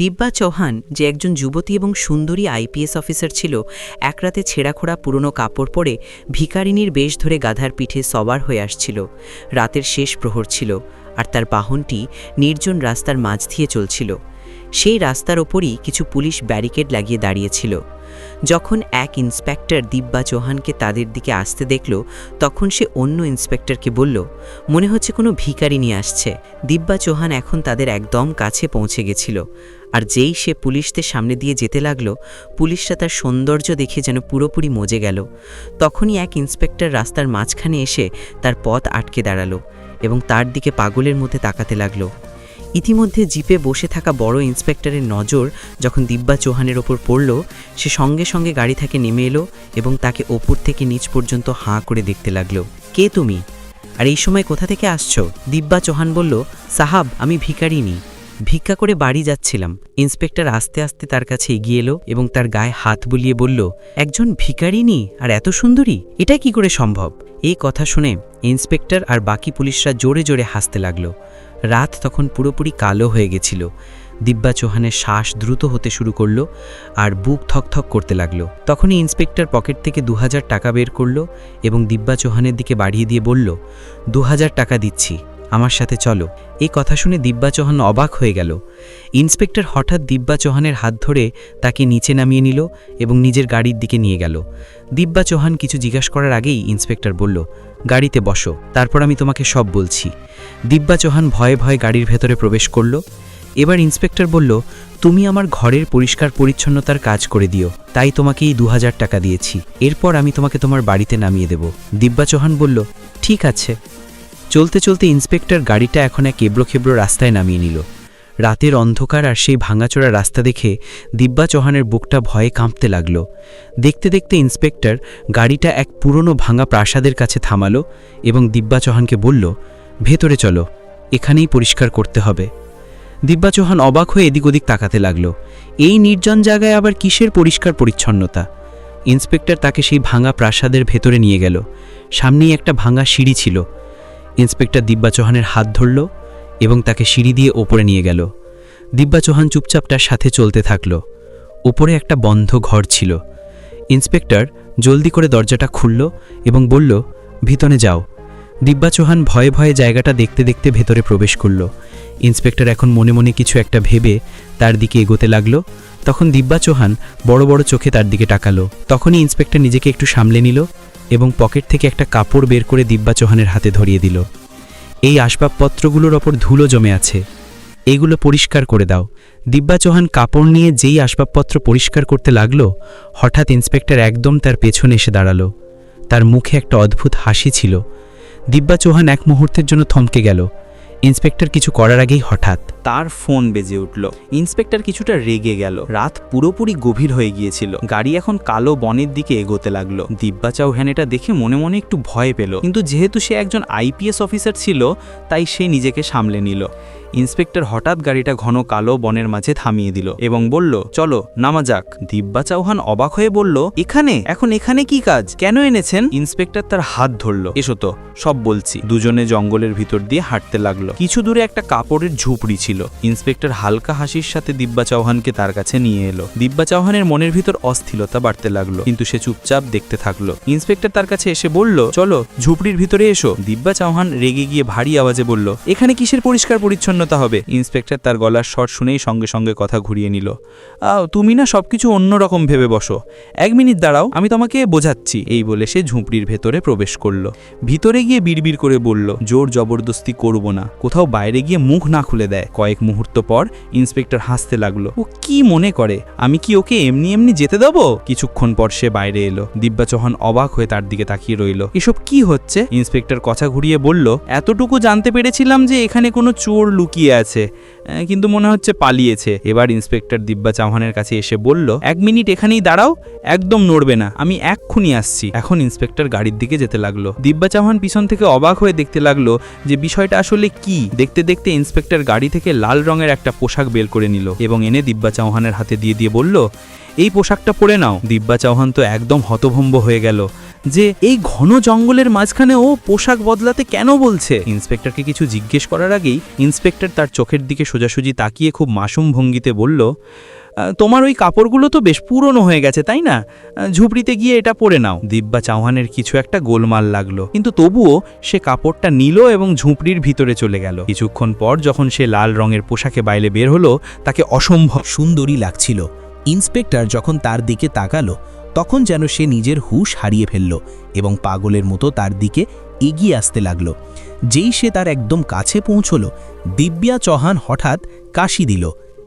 দিব্যা চৌহান, যে একজন যুবতী এবং সুন্দরী আইপিএস অফিসার ছিল এক রাতে ছেঁড়াখোড়া পুরনো কাপড় পরে ভিকারিনীর বেশ ধরে গাধার পিঠে সবার হয়ে আসছিল। রাতের শেষ প্রহর ছিল, আর তার বাহনটি নির্জন রাস্তার মাঝ দিয়ে চলছিল। সেই রাস্তার ওপরই কিছু পুলিশ ব্যারিকেড লাগিয়ে দাঁড়িয়েছিল। যখন এক ইন্সপেক্টর দিব্যা চৌহানকে তাদের দিকে আসতে দেখল, তখন সে অন্য ইন্সপেক্টরকে বলল, মনে হচ্ছে কোনো ভিখারি নিয়ে আসছে। দিব্যা চৌহান এখন তাদের একদম কাছে পৌঁছে গেছিল। আর যেই সে পুলিশদের সামনে দিয়ে যেতে লাগল, পুলিশরা তার সৌন্দর্য দেখে যেন পুরোপুরি মজে গেল। তখনই এক ইন্সপেক্টর রাস্তার মাঝখানে এসে তার পথ আটকে দাঁড়াল এবং তার দিকে পাগলের মধ্যে তাকাতে লাগল। ইতিমধ্যে জিপে বসে থাকা বড় ইন্সপেক্টরের নজর যখন দিব্যা চৌহানের ওপর পড়ল, সে সঙ্গে সঙ্গে গাড়ি থেকে নেমে এলো এবং তাকে ওপর থেকে নিচ পর্যন্ত হাঁ করে দেখতে লাগল। কে তুমি? আর এই সময় কোথা থেকে আসছো? দিব্যা চৌহান বলল, সাহাব, আমি ভিকারিনি ভিক্ষা করে বাড়ি যাচ্ছিলাম। ইন্সপেক্টর আস্তে আস্তে তার কাছে এগিয়ে এলো এবং তার গায়ে হাত বুলিয়ে বলল, একজন ভিকারিনী আর এত সুন্দরী? এটা কি করে সম্ভব? এই কথা শুনে ইন্সপেক্টর আর বাকি পুলিশরা জোরে জোরে হাসতে লাগল। রাত তখন পুরোপুরি কালো হয়ে গেছিল। দিব্যা চৌহানের শ্বাস দ্রুত হতে শুরু করল আর বুক থকথক করতে লাগল। তখনই ইন্সপেক্টর পকেট থেকে দু হাজার টাকা বের করল এবং দিব্যা চৌহানের দিকে বাড়িয়ে দিয়ে বলল দু হাজার টাকা দিচ্ছি, আমার সাথে চলো। এই কথা শুনে দিব্যা চৌহান অবাক হয়ে গেল। ইন্সপেক্টর হঠাৎ দিব্যা চৌহানের হাত ধরে তাকে নিচে নামিয়ে নিল এবং নিজের গাড়ির দিকে নিয়ে গেল। দিব্যা চৌহান কিছু জিজ্ঞাসা করার আগেই ইন্সপেক্টর বলল গাড়িতে বসো, তারপর আমি তোমাকে সব বলছি। দিব্যা চৌহান ভয়ে ভয়ে গাড়ির ভেতরে প্রবেশ করল। এবার ইন্সপেক্টর বলল, তুমি আমার ঘরের পরিষ্কার পরিচ্ছন্নতার কাজ করে দিও, তাই তোমাকে এই দু টাকা দিয়েছি। এরপর আমি তোমাকে তোমার বাড়িতে নামিয়ে দেব। দিব্যা চৌহান বলল, ঠিক আছে। চলতে চলতে ইন্সপেক্টর গাড়িটা এখন এক এবড়ো খেবড়ো রাস্তায় নামিয়ে নিল। রাতের অন্ধকার আর সেই ভাঙাচোরা রাস্তা দেখে দিব্যা চৌহানের বুকটা ভয়ে কাঁপতে লাগল। দেখতে দেখতে ইন্সপেক্টর গাড়িটা এক পুরনো ভাঙা প্রাসাদের কাছে থামালো এবং দিব্যা চৌহানকে বলল, ভেতরে চলো, এখানেই পরিষ্কার করতে হবে। দিব্যা চৌহান অবাক হয়ে এদিক ওদিক তাকাতে লাগল। এই নির্জন জায়গায় আবার কিসের পরিষ্কার পরিচ্ছন্নতা? ইন্সপেক্টর তাকে সেই ভাঙা প্রাসাদের ভেতরে নিয়ে গেল। সামনেই একটা ভাঙা সিঁড়ি ছিল। ইন্সপেক্টর দিব্যা চৌহানের হাত ধরল এবং তাকে সিঁড়ি দিয়ে ওপরে নিয়ে গেল। দিব্যা চৌহান চুপচাপ তার সাথে চলতে থাকল। ওপরে একটা বন্ধ ঘর ছিল। ইন্সপেক্টর জলদি করে দরজাটা খুলল এবং বলল, ভিতরে যাও। দিব্যা চৌহান ভয়ে ভয়ে জায়গাটা দেখতে দেখতে ভেতরে প্রবেশ করল। ইন্সপেক্টর এখন মনে মনে কিছু একটা ভেবে তার দিকে এগোতে লাগল। তখন দিব্যা চৌহান বড় বড় চোখে তার দিকে তাকালো। তখনই ইন্সপেক্টর নিজেকে একটু সামলে নিল এবং পকেট থেকে একটা কাপড় বের করে দিব্যা চৌহানের হাতে ধরিয়ে দিল। এই আসবাবপত্রগুলোর ওপর ধুলো জমে আছে। এগুলো পরিষ্কার করে দাও। দিব্যা চৌহান কাপড় নিয়ে যেই আসবাবপত্র পরিষ্কার করতে লাগল, হঠাৎ ইন্সপেক্টর একদম তার পেছনে এসে দাঁড়াল। তার মুখে একটা অদ্ভুত হাসি ছিল। দিব্যা চৌহান এক মুহূর্তের জন্য থমকে গেল। ইন্সপেক্টর কিছু করার আগেই হঠাৎ তার ফোন বেজে উঠল। ইন্সপেক্টর কিছুটা রেগে গেল। রাত পুরোপুরি গভীর হয়ে গিয়েছিল। গাড়ি এখন কালো বনের দিকে এগোতে লাগল। দিব্যা চৌহান এটা দেখে মনে মনে একটু ভয় পেল। কিন্তু যেহেতু সে একজন আইপিএস অফিসার ছিল, তাই সে নিজেকে সামলে নিল। ইন্সপেক্টর হঠাৎ গাড়িটা ঘন কালো বনের মাঝে থামিয়ে দিল এবং বলল, চলো, নামা যাক। দিব্যা চৌহান অবাক হয়ে বলল, এখানে? এখন এখানে কি কাজ? কেন এনেছেন? ইন্সপেক্টর তার হাত ধরল, এসো তো, সব বলছি। দুজনে জঙ্গলের ভিতর দিয়ে হাঁটতে লাগল। কিছু দূরে একটা কাপড়ের ঝুপড়ি ছিল। ইন্সপেক্টর হালকা হাসির সাথে দিব্যা চৌহানকে তার কাছে নিয়ে এলো। দিব্যা চৌহানের মনের ভিতর অস্থিরতা বাড়তে লাগল, কিন্তু সে চুপচাপ দেখতে থাকল। ইন্সপেক্টর তার কাছে এসে বলল, চলো, ঝুপড়ির ভিতরে এসো। দিব্যা চৌহান রেগে গিয়ে ভারী আওয়াজে বলল, এখানে কিসের পরিষ্কার পরিচ্ছন্নতা হবে? ইন্সপেক্টর তার গলার স্বর শুনেই সঙ্গে সঙ্গে কথা ঘুরিয়ে নিল তুমি না সবকিছু অন্যরকম ভেবে বসো। এক মিনিট দাঁড়াও, আমি তোমাকে বোঝাচ্ছি। এই বলে সে ঝুপড়ির ভেতরে প্রবেশ করল। ভিতরে গিয়ে বিড়বিড় করে বলল, জোর জবরদস্তি করব না। কোথাও বাইরে গিয়ে মুখ না খুলে দেয়। কয়েক মুহূর্ত পর ইন্সপেক্টর হাসতে লাগল। ও কি মনে করে? আমি কি ওকে এমনি এমনি যেতে দেবো? কিছুক্ষণ পর সে বাইরে এলো। দিব্যা চৌহান অবাক হয়ে তার দিকে তাকিয়ে রইল। এসব কি হচ্ছে? ইন্সপেক্টর কথা ঘুরিয়ে বলল, এতটুকু জানতে পেরেছিলাম যে এখানে কোনো চোর লুকিয়ে আছে কিন্তু মনে হচ্ছে পালিয়েছে। এবার ইন্সপেক্টর দিব্যা চৌহানের কাছে এসে বলল, এক মিনিট এখানেই দাঁড়াও, একদম নড়বে না, আমি এক্ষুনি আসছি। এখন ইন্সপেক্টর গাড়ির দিকে যেতে লাগল। দিব্যা চৌহান পিছন থেকে অবাক হয়ে দেখতে লাগল যে বিষয়টা আসলে কি। দেখতে দেখতে ইন্সপেক্টর গাড়ি থেকে লাল রঙের একটা পোশাক বের করে নিল এবং এনে দিব্যা চৌহানের হাতে দিয়ে দিয়ে বলল এই পোশাকটা পরে নাও। দিব্যা চৌহান তো একদম হতভম্ব হয়ে গেল যে এই ঘন জঙ্গলের মাঝখানে ও পোশাক বদলাতে কেন বলছে? ইন্সপেক্টরকে কিছু জিজ্ঞেস করার আগেই ইন্সপেক্টর তার চোখের দিকে সোজাসুজি তাকিয়ে খুব মাসুম ভঙ্গিতে বলল "আহ, তোমার ওই কাপড়গুলো তো বেশ পুরনো হয়ে গেছে, তাই না? ঝুপড়িতে গিয়ে এটা পরে নাও। দিব্যা চৌহানের কিছু একটা গোলমাল লাগল, কিন্তু তবুও সে কাপড়টা নিল এবং ঝুপড়ির ভিতরে চলে গেল। কিছুক্ষণ পর যখন সে লাল রঙের পোশাকে বাইরে বের হলো, তাকে অসম্ভব সুন্দরী লাগছিল। ইন্সপেক্টর যখন তার দিকে তাকালো, তখন যেন সে নিজের হুশ হারিয়ে ফেলল এবং পাগলের মতো তার দিকে এগিয়ে আসতে লাগল। যেই সে তার একদম কাছে পৌঁছল, দিব্যা চৌহান হঠাৎ কাশি দিল।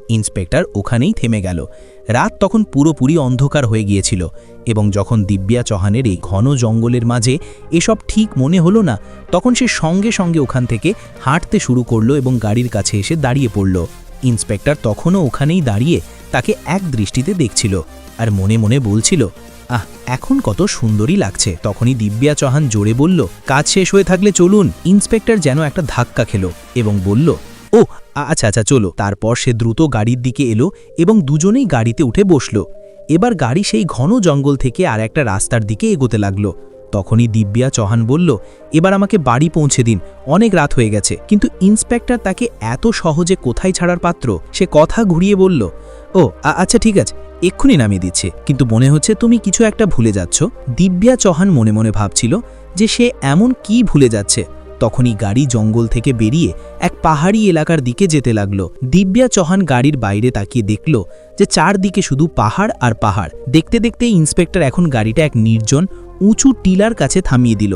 ইন্সপেক্টর ওখানেই থেমে গেল। রাত তখন পুরোপুরি অন্ধকার হয়ে গিয়েছিল এবং যখন দিব্যা চৌহানের এই ঘন জঙ্গলের মাঝে এসব ঠিক মনে হলো না, তখন সে সঙ্গে সঙ্গে ওখান থেকে হাঁটতে শুরু করল এবং গাড়ির কাছে এসে দাঁড়িয়ে পড়ল। ইন্সপেক্টর তখনও ওখানেই দাঁড়িয়ে তাকে এক দৃষ্টিতে দেখছিল আর মনে মনে বলছিল, আহ, এখন কত সুন্দরী লাগছে। তখনই দিব্যা চৌহান জোরে বলল, কাজ শেষ হয়ে থাকলে চলুন। ইন্সপেক্টর যেন একটা ধাক্কা খেলো এবং বলল ও আচ্ছা আচ্ছা চলো। তারপর সে দ্রুত গাড়ির দিকে এলো এবং দুজনেই গাড়িতে উঠে বসল। এবার গাড়ি সেই ঘন জঙ্গল থেকে আর একটা রাস্তার দিকে এগোতে লাগল। তখনই দিব্যা চৌহান বলল, এবার আমাকে বাড়ি পৌঁছে দিন। অনেক রাত হয়ে গেছে। কিন্তু ইন্সপেক্টর তাকে এত সহজে কোথায় ছাড়ার পাত্র? সে কথা ঘুরিয়ে বলল, ও আচ্ছা ঠিক আছে। এক্ষুনি নামিয়ে দিচ্ছে। কিন্তু মনে হচ্ছে তুমি কিছু একটা ভুলে যাচ্ছ। দিব্যা চৌহান মনে মনে ভাবছিল যে সে এমন কি ভুলে যাচ্ছে। তখনই গাড়ি জঙ্গল থেকে বেরিয়ে এক পাহাড়ি এলাকার দিকে যেতে লাগল। দিব্যা চৌহান গাড়ির বাইরে তাকিয়ে দেখল যে চারদিকে শুধু পাহাড় আর পাহাড়। দেখতে দেখতে ইন্সপেক্টর এখন গাড়িটা এক নির্জন, উঁচু টিলার কাছে থামিয়ে দিল।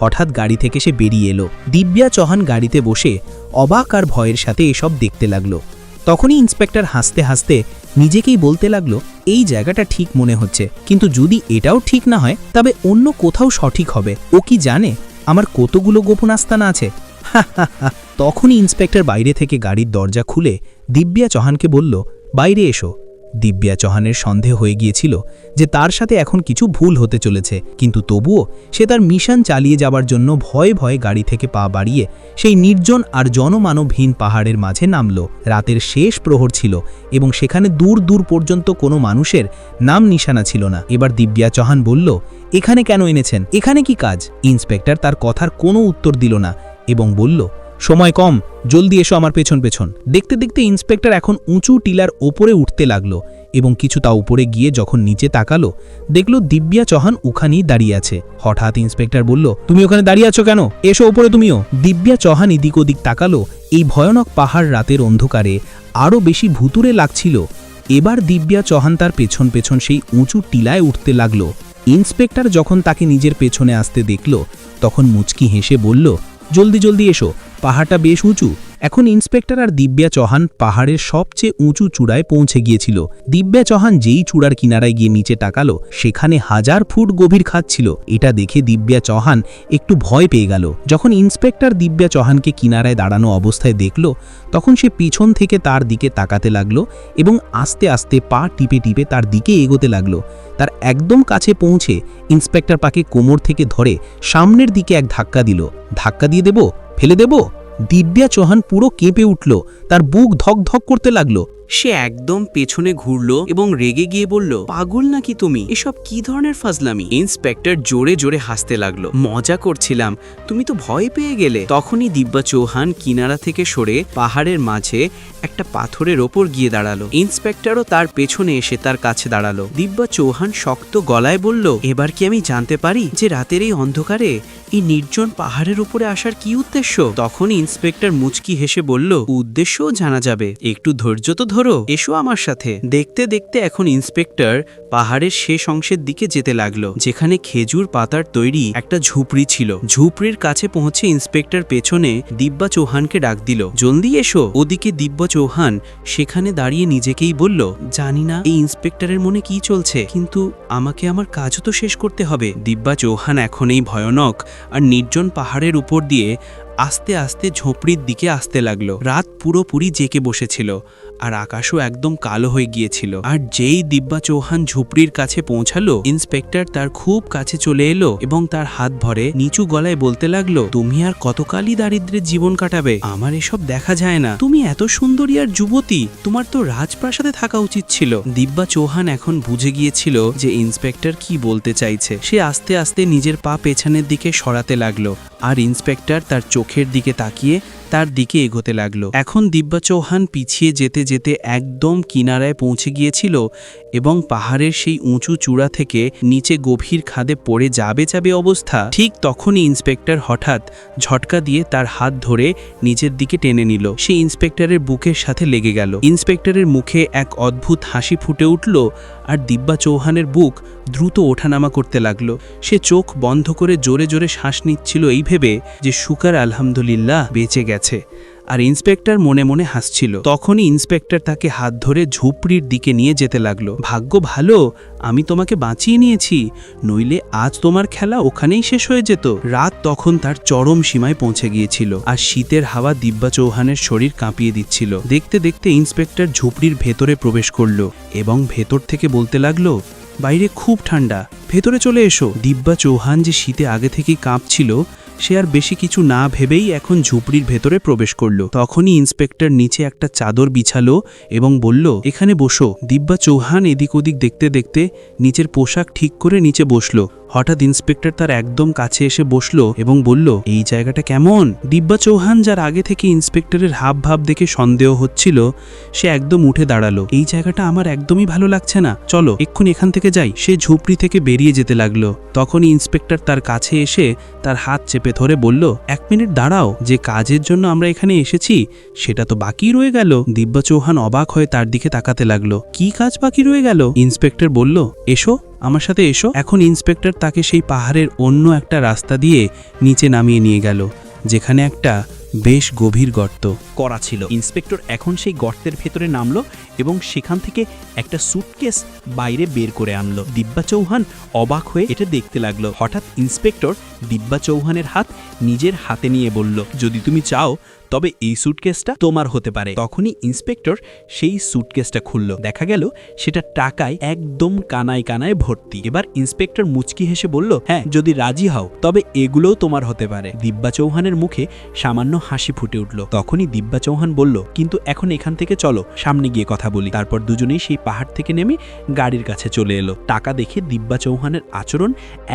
হঠাৎ গাড়ি থেকে সে বেরিয়ে এলো। দিব্যা চৌহান গাড়িতে বসে অবাক আর ভয়ের সাথে এসব দেখতে লাগল। তখনই ইন্সপেক্টর হাসতে হাসতে নিজেকেই বলতে লাগল, এই জায়গাটা ঠিক মনে হচ্ছে। কিন্তু যদি এটাও ঠিক না হয়, তবে অন্য কোথাও সঠিক হবে। ও কি জানে? আমার কতগুলো গোপন আস্তানা আছে। তখনই ইন্সপেক্টর বাইরে থেকে গাড়ির দরজা খুলে দিব্যা চৌহানকে বলল, বাইরে এসো। দিব্যা চৌহানের সন্দেহ হয়ে গিয়েছিল যে তার সাথে এখন কিছু ভুল হতে চলেছে, কিন্তু তবুও সে তার মিশন চালিয়ে যাবার জন্য ভয়ে ভয়ে গাড়ি থেকে পা বাড়িয়ে সেই নির্জন আর জনমানবহীন পাহাড়ের মাঝে নামল। রাতের শেষ প্রহর ছিল এবং সেখানে দূর দূর পর্যন্ত কোনো মানুষের নাম নিশানা ছিল না। এবার দিব্যা চৌহান বলল এখানে কেন এনেছেন? এখানে কি কাজ? ইন্সপেক্টর তার কথার কোনো উত্তর দিল না এবং বলল, সময় কম, জলদি এসো আমার পেছন পেছন। দেখতে দেখতে ইন্সপেক্টর এখন উঁচু টিলার ওপরে উঠতে লাগল এবং কিছু তা উপরে গিয়ে যখন নিচে তাকালো, দেখল দিব্যা চৌহান ওখানেই দাঁড়িয়ে আছে। হঠাৎ ইন্সপেক্টর বলল, তুমি ওখানে দাঁড়িয়ে আছো কেন? এসো ওপরে তুমিও। দিব্যা চৌহান এদিক ওদিক তাকালো, এই ভয়ানক পাহাড় রাতের অন্ধকারে আরও বেশি ভুতুরে লাগছিল। এবার দিব্যা চৌহান তার পেছন পেছন সেই উঁচু টিলায় উঠতে লাগল। ইন্সপেক্টর যখন তাকে নিজের পেছনে আসতে দেখল, তখন মুচকি হেসে বলল, জলদি জলদি এসো, পাহাড়টা বেশ উঁচু। এখন ইন্সপেক্টর আর দিব্যা চৌহান পাহাড়ের সবচেয়ে উঁচু চূড়ায় পৌঁছে গিয়েছিল। দিব্যা চৌহান যেই চূড়ার কিনারায় গিয়ে নিচে তাকালো, সেখানে হাজার ফুট গভীর খাত ছিল। এটা দেখে দিব্যা চৌহান একটু ভয় পেয়ে গেল। যখন ইন্সপেক্টর দিব্যা চৌহানকে কিনারায় দাঁড়ানো অবস্থায় দেখল, তখন সে পিছন থেকে তার দিকে তাকাতে লাগল এবং আস্তে আস্তে পা টিপে টিপে তার দিকে এগোতে লাগল। তার একদম কাছে পৌঁছে ইন্সপেক্টর পাকে কোমর থেকে ধরে সামনের দিকে এক ধাক্কা দিল। ধাক্কা দিয়ে দেব? ফেলে দেব? দিব্যা চৌহান পুরো কেঁপে উঠল। তার বুক ধক ধক করতে লাগল। সে একদম পেছনে ঘুরলো এবং রেগে গিয়ে বলল, পাগল নাকি তুমি? এসব কি ধরনের ফাজলামি? ইন্সপেক্টর জোরে জোরে হাসতে লাগল। মজা করছিলাম। তুমি তো ভয় পেয়ে গেলে। তখনই দিব্যা চৌহান কিনারা থেকে সরে পাহাড়ের মাঝে একটা পাথরের ওপর গিয়ে দাঁড়াল। ইন্সপেক্টরও তার পেছনে এসে তার কাছে দাঁড়াল। দিব্যা চৌহান শক্ত গলায় বলল, এবার কি আমি জানতে পারি যে রাতের এই অন্ধকারে এই নির্জন পাহাড়ের উপরে আসার কি উদ্দেশ্য? তখন ইন্সপেক্টর মুচকি হেসে বলল, উদ্দেশ্যও জানা যাবে। একটু ধৈর্য তো ধরো এসো আমার সাথে। দেখতে দেখতে এখন ইন্সপেক্টর পাহাড়ের শেষ অংশের দিকে যেতে লাগল, যেখানে খেজুর পাতার তৈরি একটা ঝুপড়ি ছিল। ঝুপড়ির কাছে পৌঁছে ইন্সপেক্টর পেছনে দিব্যা চৌহানকে ডাক দিল, জলদি এসো। ওদিকে দিব্যা চৌহান সেখানে দাঁড়িয়ে নিজেকেই বলল, জানি না এই ইন্সপেক্টরের মনে কি চলছে, কিন্তু আমাকে আমার কাজও তো শেষ করতে হবে। দিব্যা চৌহান এখন এই ভয়ানক আর নির্জন পাহাড়ের উপর দিয়ে আস্তে আস্তে ঝোপড়ির দিকে আসতে লাগল। রাত পুরোপুরি জেকে বসেছিল। আর আকাশও একদম কালো হয়ে গিয়েছিল। আর যেই দিব্যা চৌহান ঝুপড়ির কাছে পৌঁছালো, ইন্সপেক্টর তার খুব কাছে চলে এলো এবং তার হাত ভরে নিচু গলায় বলতে লাগল, তুমি আর কতকালই দারিদ্রের জীবন কাটাবে? আমার এসব দেখা যায় না। তুমি এত সুন্দরী আর যুবতী, তোমার তো রাজপ্রাসাদে থাকা উচিত ছিল। দিব্যা চৌহান এখন বুঝে গিয়েছিল যে ইন্সপেক্টর কি বলতে চাইছে। সে আস্তে আস্তে নিজের পা পেছনের দিকে সরাতে লাগল, আর ইন্সপেক্টর তার চোখের দিকে তাকিয়ে তার দিকে এগোতে লাগল। এখন দিব্যা চৌহান পিছিয়ে যেতে যেতে একদম কিনারায় পৌঁছে গিয়েছিল এবং পাহাড়ের সেই উঁচু চূড়া থেকে নিচে গভীর খাদে পড়ে যাবে যাবে অবস্থা। ঠিক তখনই ইন্সপেক্টর হঠাৎ ঝটকা দিয়ে তার হাত ধরে নিজের দিকে টেনে নিল। সে ইন্সপেক্টরের বুকের সাথে লেগে গেল। ইন্সপেক্টরের মুখে এক অদ্ভুত হাসি ফুটে উঠল আর দিব্যা চৌহানের বুক দ্রুত ওঠানামা করতে লাগল। সে চোখ বন্ধ করে জোরে জোরে শ্বাস নিচ্ছিল এই ভেবে যে, সুকার আলহামদুলিল্লাহ, বেঁচে গেছে। আর ইন্সপেক্টর মনে মনে হাসছিল। তখনই ইন্সপেক্টর তাকে হাত ধরে ঝুপড়ির দিকে নিয়ে যেতে লাগল। ভাগ্য ভালো, আমি তোমাকে বাঁচিয়ে নিয়েছি, নইলে আজ তোমার খেলা ওখানেই শেষ হয়ে যেত। রাত তখন তার চরম সীমায় পৌঁছে গিয়েছিল আর শীতের হাওয়া দিব্যা চৌহানের শরীর কাঁপিয়ে দিচ্ছিল। দেখতে দেখতে ইন্সপেক্টর ঝুপড়ির ভেতরে প্রবেশ করল এবং ভেতর থেকে বলতে লাগল, বাইরে খুব ঠান্ডা, ভেতরে চলে এসো। দিব্যা চৌহান যে শীতে আগে থেকেই কাঁপছিল সে আর বেশি কিছু না ভেবেই এখন ঝুপড়ির ভেতরে প্রবেশ করল। তখনই ইন্সপেক্টর নিচে একটা চাদর বিছালো এবং বলল, এখানে বসো। দিব্যা চৌহান এদিক ওদিক দেখতে দেখতে নিচের পোশাক ঠিক করে নিচে বসল। হঠাৎ ইন্সপেক্টর তার একদম কাছে এসে বসল এবং বলল, এই জায়গাটা কেমন? দিব্যা চৌহান, যার আগে থেকে ইন্সপেক্টরের হাব ভাব দেখে সন্দেহ হচ্ছিল, সে একদম উঠে দাঁড়াল। এই জায়গাটা আমার একদমই ভালো লাগছে না। চলো, এক্ষুনি এখান থেকে যাই। সে ঝুপড়ি থেকে বেরিয়ে যেতে লাগল। তখনই ইন্সপেক্টর তার কাছে এসে তার হাত চেপে ধরে বলল, এক মিনিট দাঁড়াও, যে কাজের জন্য আমরা এখানে এসেছি, সেটা তো বাকি রয়ে গেল। দিব্যা চৌহান অবাক হয়ে তার দিকে তাকাতে লাগল। কি কাজ বাকি রয়ে গেল? ইন্সপেক্টর বলল, এসো। আমার সাথে এসো। এখন ইন্সপেক্টর তাকে সেই পাহাড়ের অন্য একটা রাস্তা দিয়ে নিচে নামিয়ে নিয়ে গেল, যেখানে একটা বেশ গভীর গর্ত করা ছিল। ইন্সপেক্টর এখন সেই গর্তের ভেতরে নামলো এবং সেখান থেকে একটা সুটকেস বাইরে বের করে আনলো। দিব্যা চৌহান অবাক হয়ে এটা দেখতে লাগল। হঠাৎ ইন্সপেক্টর দিব্যা চৌহানের হাত নিজের হাতে নিয়ে বলল, যদি তুমি চাও তবে এই সুটকেসটা তোমার হতে পারে। তখনই ইন্সপেক্টর সেই সুটকেসটা খুলল। দেখা গেল সেটা টাকায় একদম কানায় কানায় ভর্তি। এবার ইন্সপেক্টর মুচকি হেসে বলল হ্যাঁ যদি রাজি হও, তবে এগুলোও তোমার হতে পারে। দিব্যা চৌহানের মুখে সামান্য হাসি ফুটে উঠল। তখনই দিব্যা চৌহান বলল, কিন্তু এখন এখান থেকে চলো, সামনে গিয়ে কথা বলি। তারপর দুজনেই সেই পাহাড় থেকে নেমে গাড়ির কাছে চলে এলো। টাকা দেখে দিব্যা চৌহানের আচরণ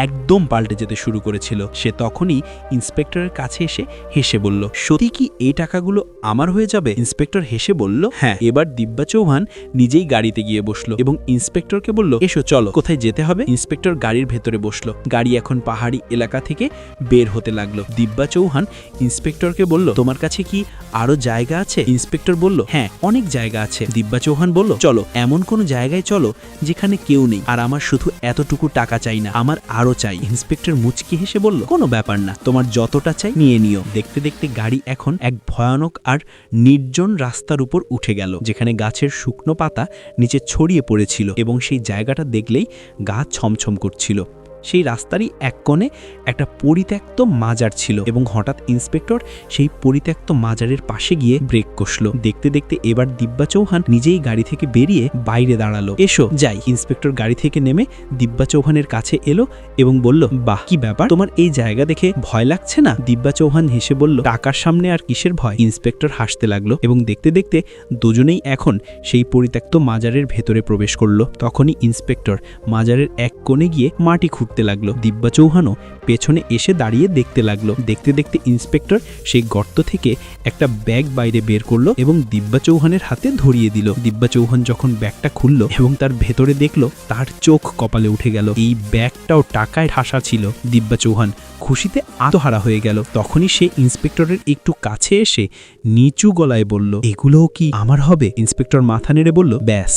একদম পাল্টে যেতে শুরু করেছিল। সে তখনই ইন্সপেক্টরের কাছে এসে হেসে বলল, সত্যি কি এই টাকাগুলো আমার হয়ে যাবে? ইন্সপেক্টর হেসে বলল হ্যাঁ এবার দিব্যা চৌহান নিজেই গাড়িতে গিয়ে বসল এবং ইন্সপেক্টরকে বলল, এসো, চলো, কোথায় যেতে হবে? ইন্সপেক্টর গাড়ির ভেতরে বসল। গাড়ি এখন পাহাড়ি এলাকা থেকে বের হতে লাগল। দিব্যা চৌহান ইন্সপেক্টরকে বলল, তোমার কাছে কি আরও জায়গা আছে? ইন্সপেক্টর বলল হ্যাঁ অনেক জায়গা আছে। দিব্যা চৌহান বলল, চলো, এমন কোন জায়গায় চলো যেখানে কেউ নেই। আর আমার শুধু এতটুকু টাকা চাই না, আমার আরও চাই। ইন্সপেক্টর মুচকি হেসে বলল, কোনো ব্যাপার না, তোমার যতটা চাই নিয়ে নিও। দেখতে দেখতে গাড়ি এখন এক ভয়ানক আর নির্জন রাস্তার উপর উঠে গেল, যেখানে গাছের শুকনো পাতা নিচে ছড়িয়ে পড়েছিল এবং সেই জায়গাটা দেখলেই গা ছমছম করছিল। সেই রাস্তারই এক কোণে একটা পরিত্যক্ত মাজার ছিল এবং হঠাৎ ইন্সপেক্টর সেই পরিত্যক্ত মাজারের পাশে গিয়ে ব্রেক কষল। দেখতে দেখতে এবার দিব্যা চৌহান নিজেই গাড়ি থেকে বেরিয়ে বাইরে দাঁড়াল। এসো, যাই। ইন্সপেক্টর গাড়ি থেকে নেমে দিব্যা চৌহানের কাছে এলো এবং বলল, বাহ, কি ব্যাপার? তোমার এই জায়গা দেখে ভয় লাগছে না? দিব্যা চৌহান হেসে বলল, টাকার সামনে আর কিসের ভয়? ইন্সপেক্টর হাসতে লাগল এবং দেখতে দেখতে দুজনেই এখন সেই পরিত্যক্ত মাজারের ভেতরে প্রবেশ করল। তখনই ইন্সপেক্টর মাজারের এক কোণে গিয়ে মাটি খুঁড়তে লাগল। দিব্যা চৌহানও পেছনে এসে দাঁড়িয়ে দেখতে লাগল। দেখতে দেখতে ইন্সপেক্টর সেই গর্ত থেকে একটা ব্যাগ বাইরে বের করল এবং দিব্যা চৌহানের হাতে ধরিয়ে দিল। দিব্যা চৌহান যখন ব্যাগটা খুলল এবং তার ভেতরে দেখল, তার চোখ কপালে উঠে গেল। এই ব্যাগটাও টাকায় ঠাসা ছিল। দিব্যা চৌহান খুশিতে আত্মহারা হয়ে গেল। তখনই সে ইন্সপেক্টরের একটু কাছে এসে নিচু গলায় বলল, এগুলোও কি আমার হবে? ইন্সপেক্টর মাথা নেড়ে বলল, ব্যাস,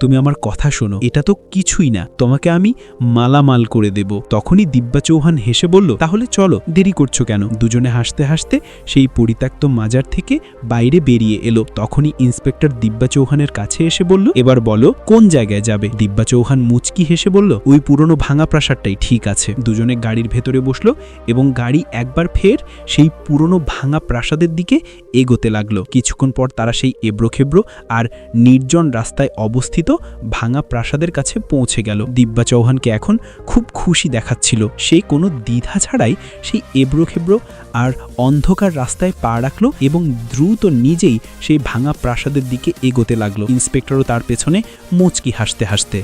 তুমি আমার কথা শোনো, এটা তো কিছুই না, তোমাকে আমি মালামাল করে দেব। তখনই দিব্যা চৌহান হেসে বলল, তাহলে চলো, দেরি করছ কেন? দুজনে হাসতে হাসতে সেই পরিত্যক্ত মাজার থেকে বাইরে বেরিয়ে এলো। তখনই ইন্সপেক্টর দিব্যা চৌহানের কাছে এসে বলল, এবার বলো, কোন জায়গায় যাবে? দিব্যা চৌহান মুচকি হেসে বলল, ওই পুরনো ভাঙা প্রাসাদটাই ঠিক আছে। দুজনে গাড়ির ভেতরে বসল এবং গাড়ি একবার ফের সেই পুরনো ভাঙা প্রাসাদের দিকে এগোতে লাগল। কিছুক্ষণ পর তারা সেই এবড়োখেবড়ো আর নির্জন রাস্তায় অবস্থিত ভাঙা প্রাসাদের কাছে পৌঁছে গেল। দিব্যা চৌহানকে এখন খুব খুশি দেখাচ্ছিল। সে কোনো দ্বিধা ছাড়াই সেই এবড়োখেবড়ো আর অন্ধকার রাস্তায় পা রাখল এবং দ্রুত নিজেই সেই ভাঙা প্রাসাদের দিকে এগোতে লাগল। ইন্সপেক্টরও তার পেছনে মুচকি হাসতে হাসতে।